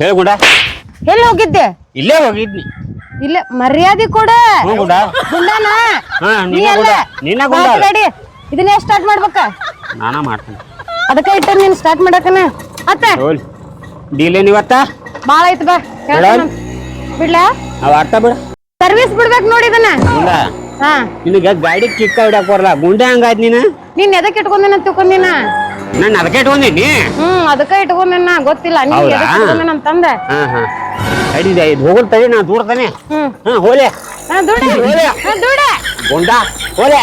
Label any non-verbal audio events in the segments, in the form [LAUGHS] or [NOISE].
ಹೇಳು ಗುಂಡ. ಎಲ್ಲಿ ಹೋಗಿದ್ದೆ? ಇಲ್ಲೇ ಹೋಗಿದ್ನಿ. ಇಲ್ಲ ಮರ್ಯಾದೆ ಕೊಡ. ಹ್ಞೂ ಗುಂಡ. ಗುಂಡನ? ಹಾ, ನೀ ನೀನೇ ಅಲ್ಲ ಗುಂಡ. ನೀನೇ ಗುಂಡ. ಮಾತ್ ಗಾಡಿ ಇದನ್ನೇ ಸ್ಟಾರ್ಟ್ ಮಾಡ್ಬೇಕ? ನಾನ ಮಾಡ್ತೀನಿ. ಅದಕ್ಕೆ ಇಟ್ಟ ನೀನ್ ಸ್ಟಾರ್ಟ್ ಮಾಡಕನ ಅತ್ತ. ಡೀಲ್ ಇವತ್ತ? ಬಾಳ ಐತ್ ಬಾ. ಬಿಡ. ಬಿಡ್ಲಾ? ಅವ್ ಅರ್ಥ ಬಿಡ. ಸರ್ವಿಸ್ ಬಿಡ್ಬೇಕು ನೋಡಿ ಇದನ್ನ. ಗುಂಡ. ಹಾ. ನಿನಗ ಗಾಡಿ ಕಿಕ್ಕ ಹಿಡಕ್ ಬರಲ್ಲ. ಗುಂಡೆ ಹಂಗಾಯ್ತು ನೀನು. ನೀನ್ ಎದಕ್ ಇಟ್ಕೊಂದಿನ ತಿಳ್ಕೊಂಡಿನ? ನಾನು ಅದಕ್ಕೆ ಇಟ್ಕೊಂಡಿನಿ. ಹ್ಮ್ ಅದಕ್ಕ ಇಟ್ಕೊಂದಿನ ಗೊತ್ತಿಲ್ಲ. ನೀನ್ ಹೌದಾ? ಎದಕ್ ಇಟ್ಕೊಂದಿನ ಅಂತಂದ. ಹಾ ಹಾ. ಅಡಿದೆ ಇದು ಹೋಗಲ್ ತಡಿ ನಾ ದೂಡ್ತಾನೆ. ಹ್ಮ್. ಹಾ ಹೋಲೆ ಹಾ, ದುಡಿ. ಹೋಲೆ. ಹಾ, ದುಡಿ. ಗುಂಡ ಹೋಲೆ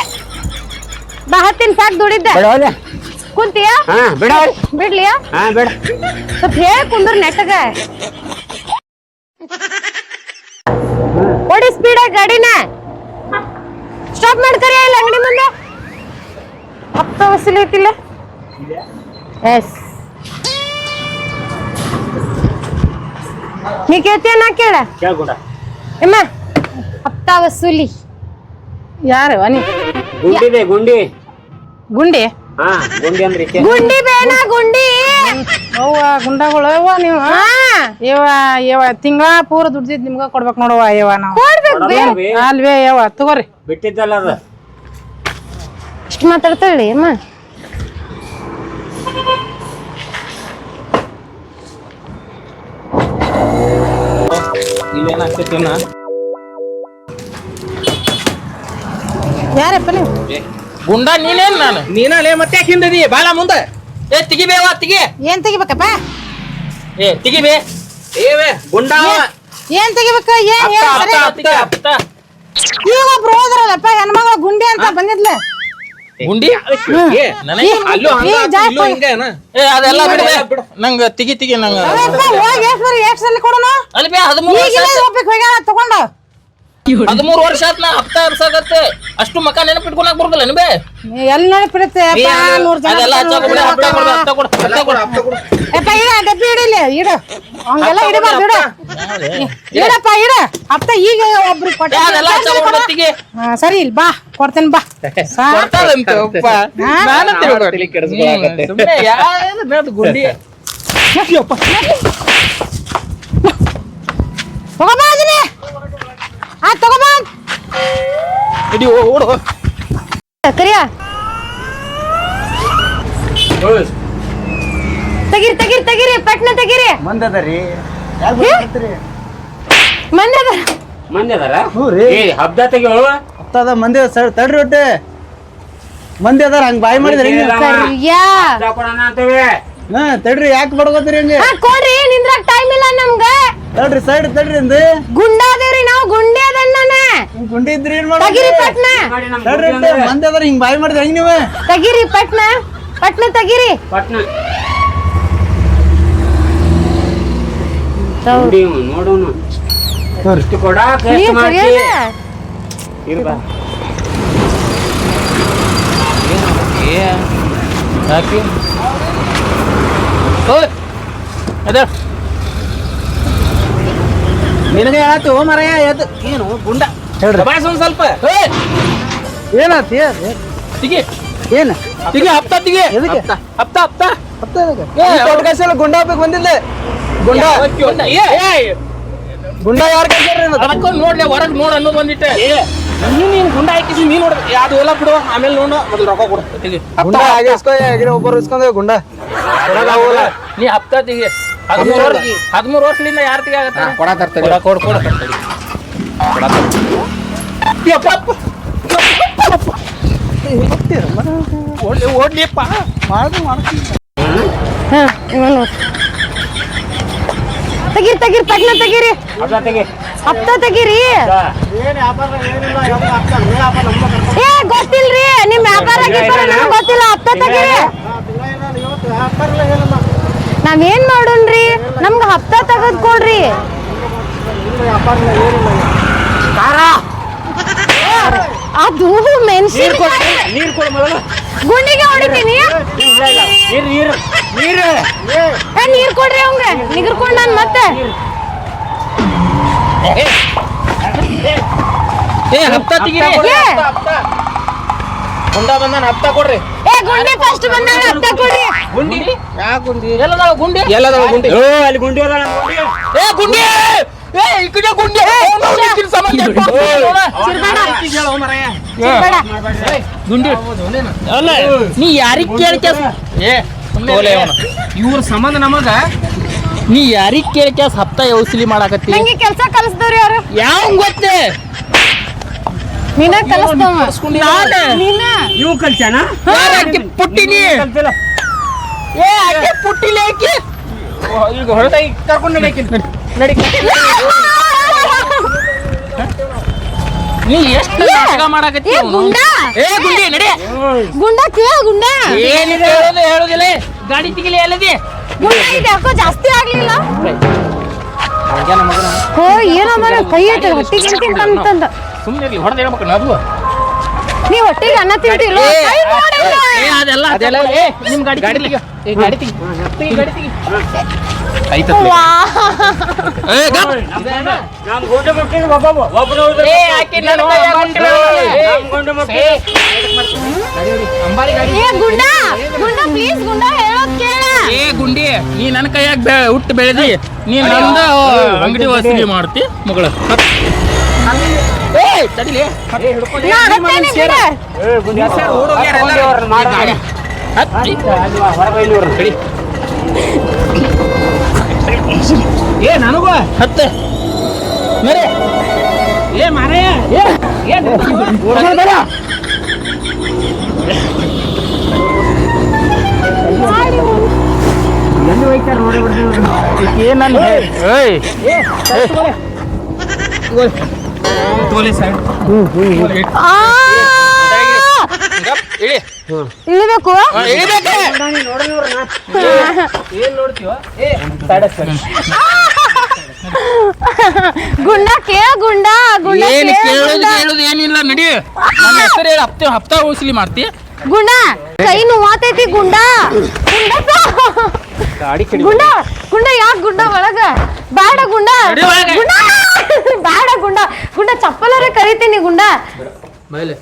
ಬಾ ಹತ್ತಿನ ಸಾಕ್ ದುಡಿದ್ದೆ. ಬೇಡ ಹೋಲೆ ಕುಂತಿಯಾ? ಹಾ ಬೇಡ ಹೋಲೆ ಬಿಡ್ಲಿಯಾ? ಹಾ ಬೇಡ. ಸ್ವಲ್ಪ ಹೇಳಿ ಕುಂದ್ರ ನೆಟ್ಟಗ. ಓಡಿ ಸ್ಪೀಡ್ ಗಾಡಿನ ಸ್ಟಾಪ್ ಮಾಡ್ಕರಿ ಇಲ್ಲ ಅಂಗಡಿ ಮುಂದೆ ಐತಿಲ್ಲ ಎಸ್ ನೀ ಕೇಳ್ತೀಯ ನಾ ಕೇಳ ಕೇಳ ಗುಂಡ ಎಮ್ಮ ಹಪ್ತಾ ವಸೂಲಿ. ಯಾರವ ನೀ? ಗುಂಡಿದೆ ಗುಂಡಿ. ಗುಂಡಿ? ಹಾ ಗುಂಡಿ ಅಂದ್ರೆ. ಗುಂಡಿ ಬೇಡ ಗುಂಡಿ. ಅವ್ವ ಗುಂಡಗಳು ಅವ್ವ ನೀವು? ಹಾ. ಇವ ಯವ್ವ ತಿಂಗಳ ಪೂರ ದುಡ್ದಿದ್ ನಿಮ್ಗ ಕೊಡ್ಬೇಕು ನೋಡವ್ವ ಯವ್ವ ನಾವು. ಅಲ್ವೇ? ಯವ್ವ ತಗೋರಿ. ಬಿಟ್ಟಿದ್ದಲ್ಲ ಅದು. ಇಷ್ಟು ಮಾತಾಡ್ತಾಳಿ ಅಮ್ಮ. ಇಲ್ಲೇನಾಗ್ತೈತಿನ ಯಾರಪ್ಪ ನೀವು? ಗುಂಡ ನೀನೇನ್ ನಾನು? ನೀನಲ್ಲೇ ಮತ್ತೆ ಯಾಕೆ ಹಿಂದದಿ ಬಾಳ ಮುಂದೆ. ಏ ತೆಗಿಬೇವ ತಿಗಿ. ಏನ್ ತೆಗಿಬೇಕಪ್ಪ? ಏ ತಿಗಿಬೇ. ಏವೇ ಗುಂಡ ಏನ್ ತೆಗಿಬೇಕ? ಏನ್ ಹೇಳ ಒಬ್ರು ಹೋದ್ರಲ್ಲಪ್ಪ ಹೆಣ್ಮಗಳ ಗುಂಡಿ ಅಂತ ಬಂದಿದ್ಲ. ಗುಂಡಿ? ಏ, ನನಗೆ ಅಲ್ಲೂ ಹಂಗ ಏ, ಆತು, ಜಾಸ್ತಿ ಇಲ್ಲೂ ಹಿಂಗ ಏನ? ಏ ಅದೆಲ್ಲ ಬಿಡು ನಂಗ ತಿಗಿ ತಿಗಿ ನಂಗ ಹೋಗಿ ಎಷ್ಟು ಎಷ್ಟು ಕೊಡೋಣ? ಅಲ್ಲಿ ಬೇ ಹದಿಮೂರು ವರ್ಷ. ಒಬ್ಬಕ್ಕೆ ಹೋಗ್ಯಾನ ತಗೊಂಡ. ಹದಿಮೂರು ವರ್ಷ ಆತ್ ನಾ ಹಪ್ತ ಹರ್ಸಾಗತ್ತೆ ಅಷ್ಟು ಮಕ ನೆನಪಿಟ್ಕೊಳಕ್ ಬರುದಿಲ್ಲ ನೀ ಬೇ ಎಲ್ಲಿ ನೆನಪಿಡುತ್ತೆ ನೀ ಅಪ್ಪ ಅದು- ನೂರ್ ಜನ ಅದೆಲ್ಲ ಹಚ್ಚಾಕ್ ಬಿಡು, ಹಪ್ತ ಕೊಡು, ಹಪ್ತ ಕೊಡು, ಹಪ್ತ ಕೊಡು, ಹಪ್ತ ಕೊಡು. ಯಪ್ಪ ಇಡ ಡಬ್ಬಿ ಇಡಿಲಿ ಇಡು. ಹಂಗೆಲ್ಲ ಇಡಬಾರ್ದು ಇಡು. ಇಡಪ್ಪ ಇಡ. ಅಪ್ಪ ಈಗ ಒಬ್ರು ಕೊಟ್ಟ ಏ, ಅದೆಲ್ಲ. ಹಾ, ಸರಿ ಇಲ್ಲಿ ಬಾ ಕೊಡ್ತೇನೆ ಬಾ. ಸಾಕ್. [LAUGHS] ಕೊಡ್ತಾರಂತೆ ಒಬ್ಬ. ಹಾ? ನಾನೇ ತಿಳ್ಕೊಳ್ತೀನಿ. ಹ್ಮ್, ಸುಮ್ನೆ ಯಾವ್ದು ನೋಡು ಗುಂಡಿ? ತಗೋಬಾ ಅದನ್ನೇ ಇಡಿ ಓಡು ಕರಿಯ ತೆಗಿರಿ ತೆಗಿರಿ ತೆಗಿರಿ ಪಟ್ನ ತೆಗಿರಿ. ಮಂದದರಿ. ಮಂದಿ ಅದ ಮಂದಿ ಅದಾರ ಹ್ಞೂ ರೀ. ಏ ಹಬ್ಬ ತೆಗಿಯೋ ಹತ್ತದ ಮಂದಿ ಸರ್ ತಡ್ರಿ ಒಟ್ಟೆ. ಮಂದಿ ಅದಾರ ಹಂಗ ಬಾಯಿ ಮಾಡಿದ್ರಿ ಹೆಂಗ? ಹಬ್ಬ ಕೊಡೋಣ ಅಂತೇವೆ. ಹಾ ತಡ್ರಿ ಯಾಕೆ ಬಡ್ಕೋತೀರಿ ಹಂಗೆ? ಹಾ ಕೊಡ್ರಿ ನಿಂದ್ರಾಗ ಟೈಮ್ ಇಲ್ಲ ನಮ್ಗ. ತಡ್ರಿ ಸೈಡ್ ತಡ್ರಿ ಅಂದು. ಗುಂಡಾದೇವ್ರಿ ನಾವು ಗುಂಡಿ ಗುಂಡಿ ಇದ್ರಿ ಏನ್ ತೆಗಿರಿ ತಗಿರಿ ಪಟ್ನ. ಮಾಡಿ ನಮ್ ತಡ್ರಿ ಗುಂಡಿ ಒಟ್ಟೆ ಅಂದ್ರೆ ಮಂದಿ ಅದಾರ ಹಿಂಗ್ ಬಾಯಿ ಮಾಡಿದ್ರಿ ಹೆಂಗ್ ನೀವು? ತೆಗಿರಿ ಪಟ್ನ. ಪಟ್ನ ತೆಗಿರಿ. ಪಟ್ನ. ಗುಂಡಿ ಇವ್ನು, ನೋಡೋನು. ಇಷ್ಟು ಕೊಡಾಕ ಎಷ್ಟು ನೀವ್ ಇರ್ಬಾ ಯಾಕೆ ಓಯ್ ಅದೇ ನಿನಗೆ ಆತು ಎದ್ದು ಏನು ಗುಂಡ. ಹೇಳ್ರಿ. ಒಂದ್ ಸ್ವಲ್ಪ. ಏನಾತಿ ತಿಗಿ. ಏನ? ತಿಗಿ ಹಪ್ತ ತಿಗಿ. ಎದಕ್ಕೆ? ಹಪ್ತ ಹಪ್ತ ದೊಡ್ಡ ಕೈಸಲ್ಲ ಗುಂಡ ಹಾಕ್ಬೇಕು ಬಂದಿಲ್ಲ ಗುಂಡ? ಗುಂಡ ಏ ಗುಂಡ ಯಾರ ಕೈಸಾರ ನೋಡ್ಲಿ ಹೊರಗ್ ನೋಡು ಅನ್ನೋದು ಬಂದಿಟ್ಟೆ ನೀನ್ ನೀನ್ ಗುಂಡ ಹಾಕಿಸಿ ನೀ ನೋಡ ಯಾವ್ದು ಎಲ್ಲ ಬಿಡು. ಆಮೇಲೆ ನೋಡು ಮೊದಲು ರೊಕ್ಕ ಕೊಡು. ತಿಗಿ. ಗುಂಡ ಹಾಗೆ ಇಸ್ಕೊ ಆಗಿರೋ ಒಬ್ಬರು ಇಸ್ಕೊಂಡೆ ಗುಂಡ. ನೀ ಹಪ್ತ ತಿಗಿ. ಹದಿಮೂರು ವರ್ಷ ಹದಿಮೂರು ವರ್ಷದಿಂದ ಯಾರ ತಿಗಿ ಆಗತ್ತ? ಕೊಡ ತರ್ತಾರೆ. ಕೊಡ ಕೊಡ ಓಡ್ಲಿ ಓಡ್ಲಿಪ್ಪ ಮಾಡ್ದು ಮಾಡ್ತೀನಿ ಹಾ ಇವನು ತೆಗಿರಿ ತೆಗಿರಿ ಪಟ್ನ ತೆಗಿರಿ ಹಬ್ಬ ತೆಗಿ ಹಪ್ತ ತೆಗಿರಿ ಏ ಗೊತ್ತಿಲ್ರಿ ನಿಮ್ ವ್ಯಾಪಾರ ಗೊತ್ತಿಲ್ಲ ಹಪ್ತ ತೆಗೀರಿ ನಾವೇನ್ ಮಾಡೋಣ್ರಿ? ನಮ್ಗ ಹಪ್ತ ತೆಗದ್ ಅದು ಮೆಣಸಿನಕಾಯಿ. ನೀರ್ ಕೊಡು ಮೊದಲು. ಗುಂಡಿಗೆ ಹೊಡಿತೀನಿ. ನೀರ್ ನೀರ್ ನೀರ್ ಏ ನೀರ್ ಕೊಡ್ರಿ ಅವಂಗ ನಿಗರ್ಕೊಂಡ್ ನಾನ್ ಮತ್ತೆ. ಏ ಹಪ್ತ ತೆಗಿರಿ. ಏ. ಹೊಂಡ ಬಂದಾನ ಹಪ್ತ ಕೊಡ್ರಿ. ಏ ಗುಂಡಿ ಫಸ್ಟ್ ಬಂದಾಗ ಕೊಡಿ ಗುಂಡಿ? ಯಾ ಗುಂಡಿ? ಎಲ್ಲದಾವ ಗುಂಡಿ? ಎಲ್ಲದಾವ ಗುಂಡಿ? ಓ ಅಲ್ಲಿ ಗುಂಡಿ ಅದ ಗುಂಡಿ. ಏ ಗುಂಡಿ! ಏ ಇಕಡೆ ಕಡೆ ಗುಂಡಿ. ಗುಂಡಿ. ಅಲ್ಲ. ನೀ ಯಾರಿಗ್ ಕೇಳಿ ಕೇಸ್ ಏ ಇವ್ರ ಸಂಬಂಧ ನಮಗ ನೀ ಯಾರಿಗ್ ಕೇಳಿ ಕೇಸ್ ಹಪ್ತ ಔಸಲಿ ಮಾಡಾಕತ್ತಿ? ನಂಗೆ ಕೆಲ್ಸ ಕಲಿಸ್ದವ್ರಿ ಅವ್ರು ಯಾವ ಗೊತ್ತೇ? ನೀನ ಕಲಿಸ್ದವ ನಾನೇ. ನೀನ. ಇವ್ ಕಲ್ಚಾನ ಯಾರ್ ಆಕಿ ಪುಟ್ಟಿನಿ. ಏ ಅದೆ ಪುಟ್ಟಿಲೇಕಿ ಈಗ ಕರ್ಕೊಂಡು ನಡಿ. ನೀ ಎಷ್ಟು ನಾಟಕ ಮಾಡಾಕತ್ತಿ ಏ ಗುಂಡ? ಏ ಗುಂಡಿ ನಡಿ. ಗುಂಡ ಕೇಳ ಗುಂಡ. ಏನಿದೆ ಹೇಳೋದು ಹೇಳೋದಿಲ್ಲ. ಗಾಡಿ ತಿಗಿಲಿ ಎಲ್ಲದಿ? ಗುಂಡ ಇದು ಯಾಕೋ ಜಾಸ್ತಿ ಆಗ್ಲಿಲ್ಲ. ಹೋ ಏನೋ ಮಾಡ ಕೈ ಐತೆ ಹೊಟ್ಟಿಗೆ ತಿಂತಂತಂದ ಸುಮ್ಮನೆ ಇರ್ಲಿ ಹೊಡೆದ ಹೇಳ್ಬೇಕು ನದು ನೀ ಹೊಟ್ಟಿಗೆ ಅನ್ನ ತಿಂತಿಲ್ಲ ಕೈ ನೋಡಿಲ್ಲ ಏ ಅದೆಲ್ಲ ಅದೆಲ್ಲ ಏ ನಿಮ್ ಗಾಡಿ ಗಾಡಿ ಏ ಗಾಡಿ ತಿಗಿ ಈ ಗಾಡಿ ತಿಗಿ ಆಯ್ತು ವಾ. ಏ ಗಪ್. ನಾನ್ ಗುಂಡಿ. ಮುಟ್ಟಿನ ಒಬ್ಬ ಒಬ್ಬರು ಏ ಆಕಿ ನನ್ನ ಕೈಯಾಗ ಹೊಂಟಿಲ್ಲ. ಏ, ನಾನ್ ಗುಂಡಿ ಅಂಬಾರಿ ಗಾಡಿ. ಏ ಗುಂಡ. ಗುಂಡ ಪ್ಲೀಸ್ ಗುಂಡ ಹೇಳೋದ್ ಕೇಳ. ಏ ಗುಂಡಿ ನೀ ನನ್ನ ಕೈಯಾಗ ಹುಟ್ಟು ಬೆಳೆದಿ ನೀ ನಂದ ಅಂಗಡಿ ವಾಸಿಗೆ ಮಾಡ್ತಿ ಮಗಳ. ತಡಿಲಿ. ಏ ಏ ನನಗೂ? ಹತ್ತೆ. ಮರೆ ಏ ಮಾರೇ ಏ. ಏನ್ ಎಲ್ಲಿ ಹೋಯ್ತಾರ ನೋಡಿ ಬಿಡ್ತೀವಿ ಏನ್ ಏಯ್. ತೋಲೆ ಸೈಡ್ ಆ! ಇಳಿ ಇಳಿಬೇಕು ಇಳಿಬೇಕೆ. ಏನ್ ನೋಡ್ತೀವ ಏ ಸೈಡ್ ಸೈಡ್ ಗುಂಡ ಕೇಳ ಗುಂಡ ಗುಂಡ ಏನು ಕೇಳ ಕೇಳೋದು ಕೇಳೋದು ಏನಿಲ್ಲ ನಡಿ. ನನ್ನ ಹೆಸರು ಹೇಳಿ ಹಪ್ತೆ ಮಾಡ್ತಿ. ಗುಂಡ ಕೈ ನೋವಾತೈತಿ ಗುಂಡ. ಗುಂಡ ಗಾಡಿ ಗುಂಡ ಗುಂಡಾ ಯಾಕ್ ಗುಂಡ ಒಳಗ? ಬೇಡ ಗುಂಡ. ಗುಂಡ! [LAUGHS] ಬ್ಯಾಡ ಗುಂಡ. ಗುಂಡ ಚಪ್ಪಲರ ಕರಿತೀನಿ ಗುಂಡ. ಮೇಲೆ.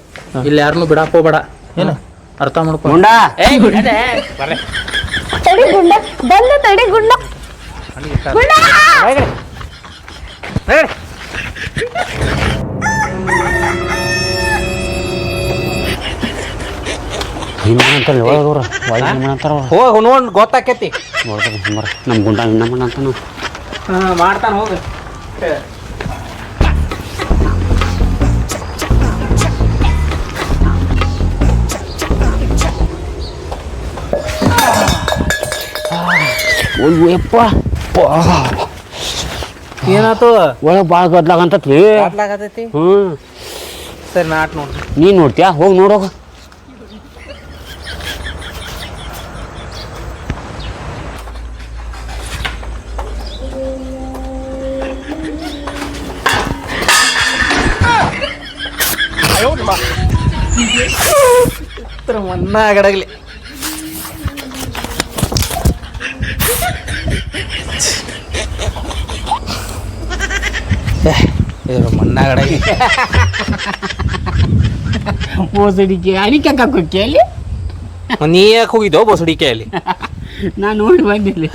ಇಲ್ಲಿ ಯಾರನ್ನು ಬಿಡಾಕ ಹೋಗ್ಬೇಡ. ಏನು? ಅರ್ಥ ಮಾಡ್ಕೊ. ಗುಂಡ. ತಡಿ ಗುಂಡ. ಬಂದ ತಡಿ ಗುಂಡ. ಗುಂಡ! ಒಳಗೆ ಅವ್ರ ಒಳಗೆ ಹಿಂಗ್ ಅಂತಾರ ಅವ್ರ. ಹೋಗ್ ನೋಡ್ ಗೊತ್ತಾಕೇತಿ. ಹಿಂಬರ ನಮ್ಮ ಗುಂಡ ಹಿಂಗ ಮಾಡ ಅಂತಾನು. ಮಾಡ್ತಾನ ಹೋಗ. ಓಯ್ ಯಪ್ಪ. ಏನಾಯ್ತು ಒಳಗೆ ಭಾಳ ಗದ್ಲಾಗಂತತ್ರಿ ಆಗ್ಲಾಗತೈತಿ ಹ್ಞೂ. ಸರಿ ನಾಟ್ ನೋಡ್ರಿ. ನೀನು ನೋಡ್ತೀಯಾ? ಹೋಗಿ ನೋಡೋಗ ಮನ್ನ ಗಡಗ್ಲಿ ಇದು ಮಣ್ಣಾಗಡೆ. ಬೋಸಡಿಕೆ. ಅಡಿಕೆ ಹಾಕೋಕೆ ಅಲ್ಲಿ? ನೀ ಯಾಕೆ ಹೋಗಿದ್ದೋ ಬೋಸಡಿಕೆ ಅಲ್ಲಿ. ನಾನು ನೋಡಿ ಬಂದಿಲ್ಲ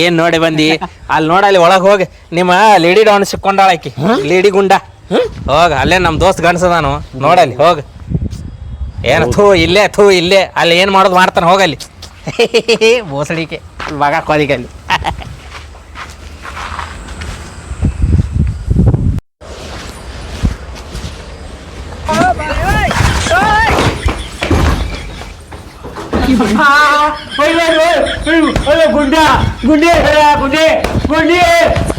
ಏನ್ ನೋಡಿ ಬಂದಿ? ಅಲ್ಲಿ ನೋಡ ಅಲ್ಲಿ ಒಳಗೆ ಹೋಗಿ. ನಿಮ್ಮ ಲೇಡಿ ಡೌನ್ ಸಿಕ್ಕೊಂಡಾಳ ಆಕಿ. ಲೇಡಿ ಗುಂಡ. ಹೋಗ ಅಲ್ಲೇ ನಮ್ಮ ದೋಸ್ತ್ ಗಂಡಸದಾನು ನೋಡಲ್ಲಿ ಹೋಗ. ಏನು ಥೂ ಇಲ್ಲೇ ಥೂ ಇಲ್ಲೇ. ಅಲ್ಲಿ ಏನು ಮಾಡೋದು ಮಾಡ್ತಾನೆ ಹೋಗಲ್ಲಿ [LAUGHS] ಬೋಸಡಿಕೆ. ಮಗ ಕೋದಿಗೆ ಅಲ್ಲಿ. ಗುಂಡ ಗುಂಡಿ ಗುಂಡಿ ಗುಂಡಿ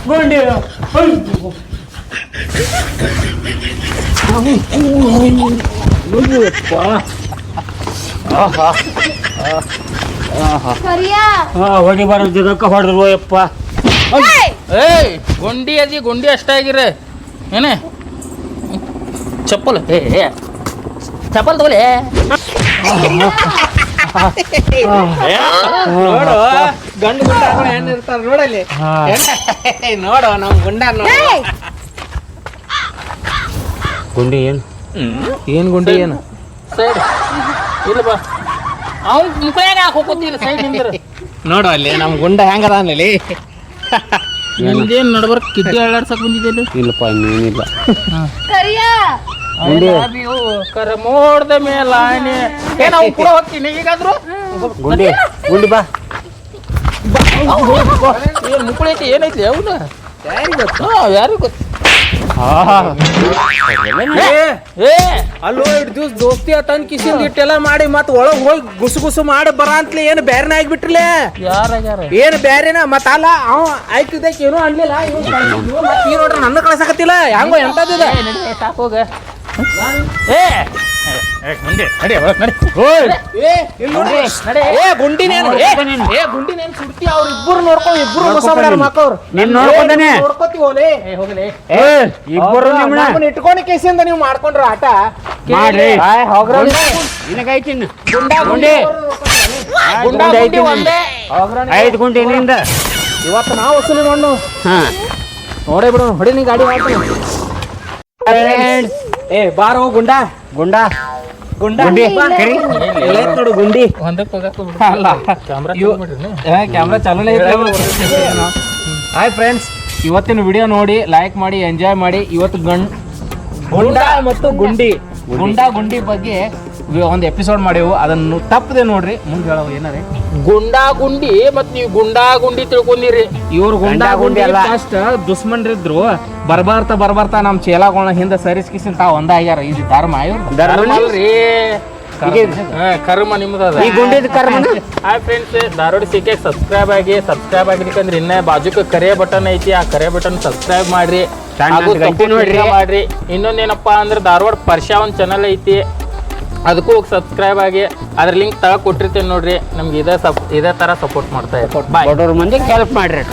ಗುಂಡಿ ಕರಿಯಾ ಹೊಡಿ ಬರೋದಕ್ಕೆ ಹೊಡೆದ್ರು ಯಪ್ಪ. ಏಯ್! ಗುಂಡಿ ಅದಿ ಗುಂಡಿ ಅಷ್ಟಾಗಿರ ಏನೇ? ಚಪ್ಪಲ್ ಏ ಚಪ್ಪಲ್ ತಗೊಲೆ ನೋಡು ಗಂಡು ಗುಂಡ ಹೆಣ್ಣು ಇರ್ತಾರ ನೋಡಲ್ಲಿ. ನೋಡು ನಮ್ಮ ಗುಂಡ ನೋಡು. ಗುಂಡಿ ಏನು? ಏನ್ ಗುಂಡಿ ಏನು? ಸೈಡ್. ಇಲ್ಲ ಬಾ. ಅವ್ನ್ ಮುಖಯಾಗ ಹಾಕೋತಿಲ್ಲ ಸೈಡ್ ನಿಂದ್ರ ನೋಡು ಅಲ್ಲಿ ನಮ್ ಗುಂಡ ಹೆಂಗದ ಅಲ್ಲಿ ನಿಂದೇನ್ ನಡ್ಬರ್ಕ್? ಕಿಡ್ಡಿ ಅಳ್ಳಾಡ್ಸಕ್ ಬಂದಿದ್ದೇನೆ ಇಲ್ಲಪ್ಪ ಇನ್ನೇನಿಲ್ಲ. ಕರ ಮೋಡ್ದ ಮೇಲ ಆನೆ ಏನ್ ಅವ್ನ್ ಕೂಡ ಹೋಗ್ತೀನಿ ಈಗಾದ್ರು? ಗುಂಡಿ ಗುಂಡಿ ಬಾ. ಏನ್ ಮುಕ್ಕಳೈತಿ ಏನೈತಿ ಅವನು ಯಾರು ಗೊತ್ತು? ಯಾರಿಗ ಗೊತ್ತು? ಏ ಅಲ್ಲೋ ಇಡ್ ದಿವ್ಸ ದೋಸ್ತಿ ಆತನ್ ಕಿಸಿಂದ ಇಟ್ಟೆಲ್ಲ ಮಾಡಿ ಮತ್ ಒಳಗ್ ಹೋಗಿ ಗುಸು ಗುಸು ಮಾಡಿ ಬರ ಅಂತಲೇ ಏನು ಬ್ಯಾರನ ಆಗ್ಬಿಟ್ರಲೇ? ಏನ್ ಬ್ಯಾರೇನ? ಮತ್ ಅಲ್ಲ ಅವ ಆಯ್ತಿದ್ದಕ್ಕೆ ಏನೂ ಅನ್ಲಿಲ್ಲ. ನೋಡ್ರಿ ನನ್ನ ಕಳ್ಸಕತ್ತಿಲ್ಲ. ಹೆಂಗೋ ಎಂತದಿದೆ ಹೋಗ. ಏ ಏ ಇಲ್ಲಿ ನೋಡ್ರಿ ಏ ಗುಂಡಿನೇನು ಏ ಏ ಗುಂಡಿನೇನು ಸುಡ್ತಿ? ಅವ್ರ ಇಬ್ಬರು ನೋಡ್ಕೊಂಡು ಇಬ್ಬರು ಮೋಸ ಮಾಡ್ಯಾರ ಮಕ್ಕವ್ರು ನೀನ್ ನೋಡ್ಕೊಂಡೇನೆ? ನೋಡ್ಕೊತೀವಿ ಓಲೆ. ಹೋಗ್ಲಿ. ಏ ಇಬ್ಬರು ನಿಮ್ಮನ್ನ ನಮ್ಮನ್ನ ಇಟ್ಕೊಂಡು ಕೇಸಿಂದ ನೀವು ಮಾಡ್ಕೊಂಡ್ರ ಆಟ? ಮಾಡ್ರಿ. ಆಯ್ ಹೋಗ್ರ ನಿನಗೈತಿ ಗುಂಡ. ಗುಂಡಿ. ಗುಂಡ ಗುಂಡಿ. ಒಂದೇ. ಐದು ಗುಂಡಿ ನಿಂದ. ಇವತ್ತು ನಾವು ವಸೂಲಿ ನೋಡು ಹಾ. ನೋಡೇ ಬಿಡು ಹೊಡಿ ನೀ ಗಾಡಿ ಮಾಡ್ತೀನಿ ಏ ಬಾರೋ ಗುಂಡಾ. ಗುಂಡಾ. ಗುಂಡ. ಗುಂಡಿ. ಕರಿ ಎಲ್ಲೈತ್ ನೋಡು ಗುಂಡಿ. ಒಂದಕ್ಕೆ ಹೋಗಕ್ಕೆ ಅಲ್ಲ. ಕ್ಯಾಮ್ರಾ ಕ್ಯಾಮ್ರಾ ಚಾಲೂನೇ ಹಾಯ್ ಫ್ರೆಂಡ್ಸ್ ಇವತ್ತಿನ ವಿಡಿಯೋ ನೋಡಿ ಲೈಕ್ ಮಾಡಿ ಎಂಜಾಯ್ ಮಾಡಿ. ಇವತ್ತು ಗಂಡ್ ಗುಂಡಾ ಮತ್ತು ಗುಂಡಿ. ಗುಂಡಾ ಗುಂಡಿ ಬಗ್ಗೆ ಒಂದು ಎಪಿಸೋಡ್ ಮಾಡೇವು. ಅದನ್ನು ತಪ್ಪದೆ ನೋಡ್ರಿ. ಮುಂದೆ ಹೇಳೋ ಏನಾರೆ? ಗುಂಡಾ ಗುಂಡಿ ಮತ್ ನೀವು ಗುಂಡಾ ಗುಂಡಿ ತಿಳ್ಕೊಂಡಿರಿ. ಇವ್ರು ಗುಂಡಾ ಗಂಡ ಅಲ್ಲ. ಅಷ್ಟ ದುಶ್ಮನ್ರಿದ್ರು. ಬರ್ಬಾರ್ತಾ ಬರ್ಬಾರ್ತ ನಮ್ ಚೇಲಾಗೋಣ ಹಿಂದೆ ಸರಿಸ್ಕಿಸಿ ತಾವ್ ಒಂದಾಗ್ಯಾರ ಇದು ಧರ್ಮ ಇವ್ರು. ಕರ್ಮ ನಿಮ್ದದ ಈ ಗುಂಡಿದ ಕರ್ಮನ ಹಾಯ್ ಫ್ರೆಂಡ್ಸ್ ಧಾರವಾಡ ಸಿಕ್ಕೆ ಸಬ್ಸ್ಕ್ರೈಬ್ ಆಗಿ ಸಬ್ಸ್ಕ್ರೈಬ್ ಆಗಿರ್ಕಂದ್ರೆ ಇನ್ನೇ ಬಾಜುಕ ಕರೆ ಬಟನ್ ಐತಿ. ಆ ಕರೆ ಬಟನ್ ಸಬ್ಸ್ಕ್ರೈಬ್ ಮಾಡ್ರಿ. ಹಾಗೂ ನೋಡ್ರಿ. ಮಾಡ್ರಿ. ಇನ್ನೊಂದೇನಪ್ಪಾ ಅಂದ್ರೆ ಧಾರವಾಡ ಪರ್ಷಾ ಒಂದ್ ಚಾನಲ್ ಐತಿ. ಅದಕ್ಕೂ ಹೋಗಿ ಸಬ್ಸ್ಕ್ರೈಬ್ ಆಗಿ ಅದ್ರ ಲಿಂಕ್ ತಗ ಕೊಟ್ಟಿರ್ತೇನೆ ನೋಡ್ರಿ. ನಮ್ಗೆ ಇದೇ ಸಪ್ ಇದೇ ತರ ಸಪೋರ್ಟ್ ಮಾಡ್ತಾ ಇರ್ತಾರೆ ಮಂದಿ ಬಡವ್ರ ಮಂದಿಗೆ ಹೆಲ್ಪ್ ಮಾಡ್ರಿ.